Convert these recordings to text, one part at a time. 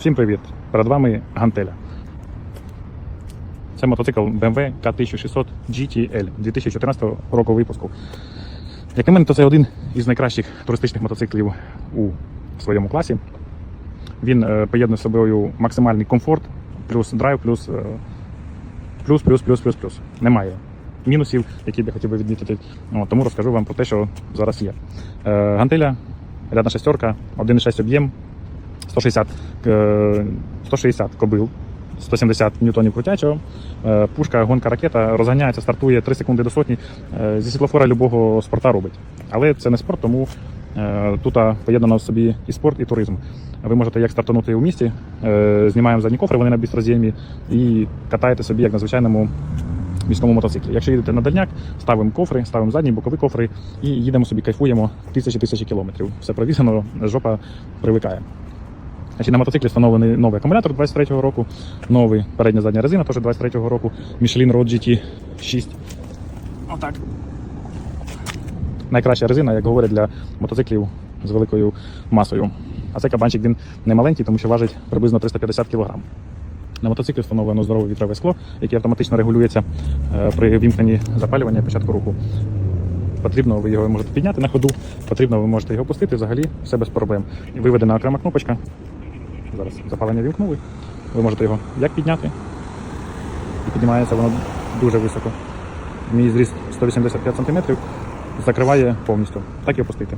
Всім привіт! Перед вами Гантеля. Це мотоцикл BMW K1600 GTL 2014 року випуску. Як на мене, то це один із найкращих туристичних мотоциклів у своєму класі. Він е, поєднує з собою максимальний комфорт, плюс драйв, плюс, е, плюс, плюс, плюс, плюс, плюс. Немає мінусів, які б я хотів би відмітити. Тому розкажу вам про те, що зараз є. Е, Гантеля, рядна шестерка, 1,6 об'єм, 160, е, 160 кобил, 170 ньютонів крутячого. Е, Пушка, гонка, ракета розганяється, стартує 3 секунди до сотні. Е, Зі світлофора любого спорта робить. Але це не спорт, тому е, тут поєднано в собі і спорт, і туризм. Ви можете як стартанути у місті, е, знімаємо задні кофри, вони на бістроз'ємі, і катаєте собі як на звичайному міському мотоциклі. Якщо їдете на дальняк, ставимо кофри, ставимо задні, бокові кофри і їдемо собі, кайфуємо тисячі тисячі кілометрів. Все провізано, жопа привикає. Значить, на мотоциклі встановлений новий акумулятор 23-го року, новий передня задня резина теж 23-го року, Michelin Road GT 6. Отак. Найкраща резина, як говорять, для мотоциклів з великою масою. А цей кабанчик він не маленький, тому що важить приблизно 350 кг. На мотоциклі встановлено здорове вітрове скло, яке автоматично регулюється е, при вімкненні запалювання початку руху. Потрібно, ви його можете підняти на ходу, потрібно, ви можете його опустити, взагалі все без проблем. Виведена окрема кнопочка. Зараз запалення вімкнули. Ви можете його як підняти. І піднімається воно дуже високо. Мій зріст 185 см закриває повністю. Так і опустити.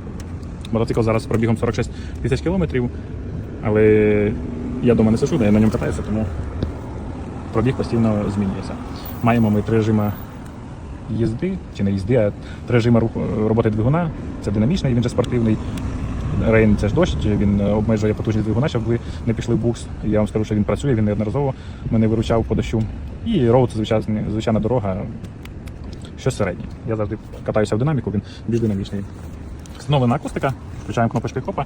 Мотоцикл зараз пробігом 46 тисяч кілометрів, але я дома не сижу, я на ньому катаюся, тому пробіг постійно змінюється. Маємо ми три режими їзди, чи не їзди, а три режими роботи двигуна. Це динамічний, він же спортивний. Рейн це ж дощ, він е, обмежує потужність двигуна, щоб ви не пішли в букс. Я вам скажу, що він працює, він неодноразово мене виручав по дощу. І роуд це звичайна, звичайна дорога, щось середнє. Я завжди катаюся в динаміку, він більш динамічний. Встановлена акустика, включаємо кнопочку копа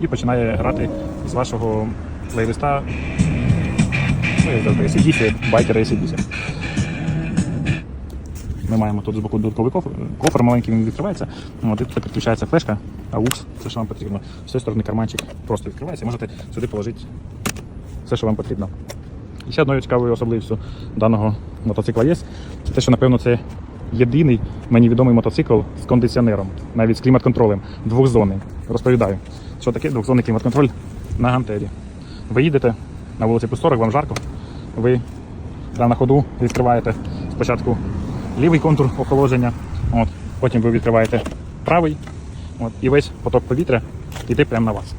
і починає грати з вашого плейлиста. Ну, як завжди, ACDC, байкери ACDC. Ми маємо тут з боку додатковий кофр, кофр маленький, він відкривається. От, і тут підключається флешка, AUX, все, що вам потрібно. З цієї сторони карманчик просто відкривається, можете сюди положити все, що вам потрібно. І ще одною цікавою особливістю даного мотоцикла є, це те, що, напевно, це єдиний мені відомий мотоцикл з кондиціонером, навіть з клімат-контролем, двохзонний. Розповідаю, що таке двохзонний клімат-контроль на гантелі. Ви їдете на вулиці 40, вам жарко, ви на ходу відкриваєте спочатку лівий контур охолодження, от, потім ви відкриваєте правий, от, і весь поток повітря йде прямо на вас.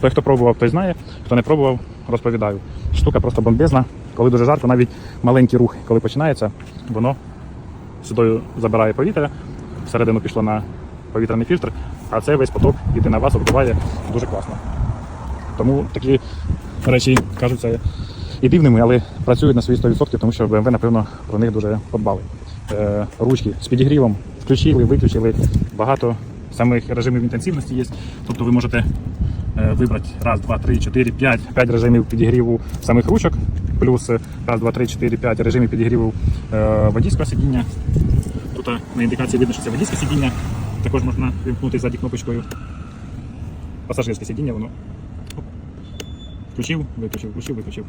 Той, хто пробував, той знає, хто не пробував, розповідаю. Штука просто бомбезна. Коли дуже жарко, навіть маленький рух, коли починається, воно сюди забирає повітря, всередину пішло на повітряний фільтр, а цей весь поток йде на вас, обдуває дуже класно. Тому такі речі кажуться і дивними, але працюють на свої 100%, тому що BMW, напевно, про них дуже подбали. Е, ручки з підігрівом включили, виключили. Багато самих режимів інтенсивності є. Тобто ви можете е, вибрати раз, два, три, чотири, п'ять, п'ять режимів підігріву самих ручок, плюс е, раз, два, три, чотири, п'ять режимів підігріву е, водійського сидіння. Тут е, на індикації видно, що це водійське сидіння. Також можна вимкнути ззаді кнопочкою. Пасажирське сидіння, воно включив, виключив, включив, виключив.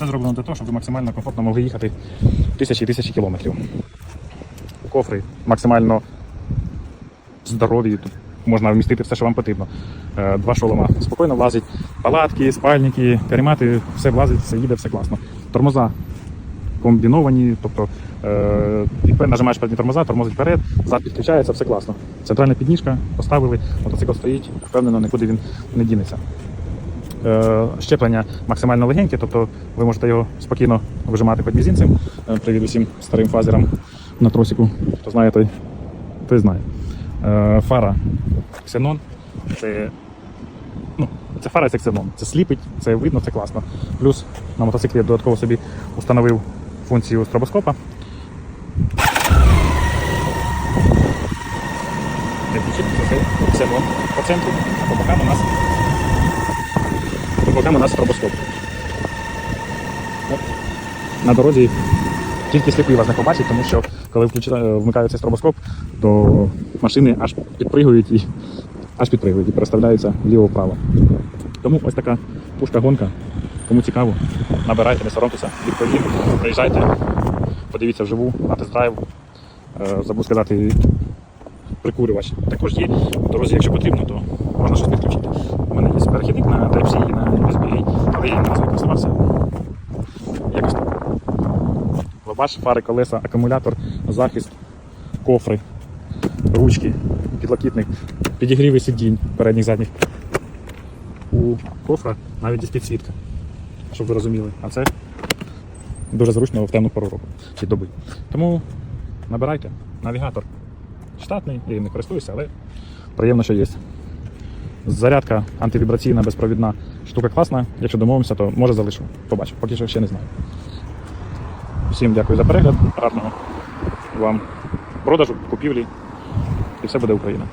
Все зроблено для того, щоб ви максимально комфортно могли їхати тисячі і тисячі кілометрів. Кофри максимально здорові, тут можна вмістити все, що вам потрібно. Е, Два шолома спокійно влазить. Палатки, спальники, каремати, все влазить, все їде, все класно. Тормоза комбіновані, тобто е, нажимаєш передні тормоза, тормозить вперед, зад підключається, все класно. Центральна підніжка, поставили, мотоцикл стоїть, впевнено, нікуди він не дінеться. Е, щеплення максимально легеньке, тобто ви можете його спокійно вижимати під мізинцем. Е, Привіт усім старим фазерам на тросику. Хто знає, той, той знає. Е, Фара Xenon. Це, ну, це фара це Xenon. Це сліпить, це видно, це класно. Плюс на мотоциклі я додатково собі установив функцію стробоскопа. Це Xenon по центру, а по бокам у нас у нас стробоскоп. На дорозі тільки сліпий вас не побачить, тому що коли включає- вмикає стробоскоп, то машини аж підпригують і аж підпригують і переставляються вліво-вправо. Тому ось така пушка-гонка. Кому цікаво, набирайте, не соромтеся, відповім, приїжджайте, подивіться вживу, на тест-драйв. Е, Забув сказати, прикурювач також є. В дорозі, якщо потрібно, то можна щось підключити. У мене є перехідник на Type-C і на USB, але я не звик користувався. Якось так. Лобаш, фари, колеса, акумулятор, захист, кофри, ручки, підлокітник, підігріви сидінь передніх задніх. У кофра навіть є підсвітка, щоб ви розуміли. А це дуже зручно в темну пору року чи доби. Тому набирайте навігатор. Штатний, я їм не користуюся, але приємно, що є. Зарядка антивібраційна, безпровідна штука класна. Якщо домовимося, то може залишу. Побачу, поки що ще не знаю. Всім дякую за перегляд. Гарного вам продажу, купівлі. І все буде Україна.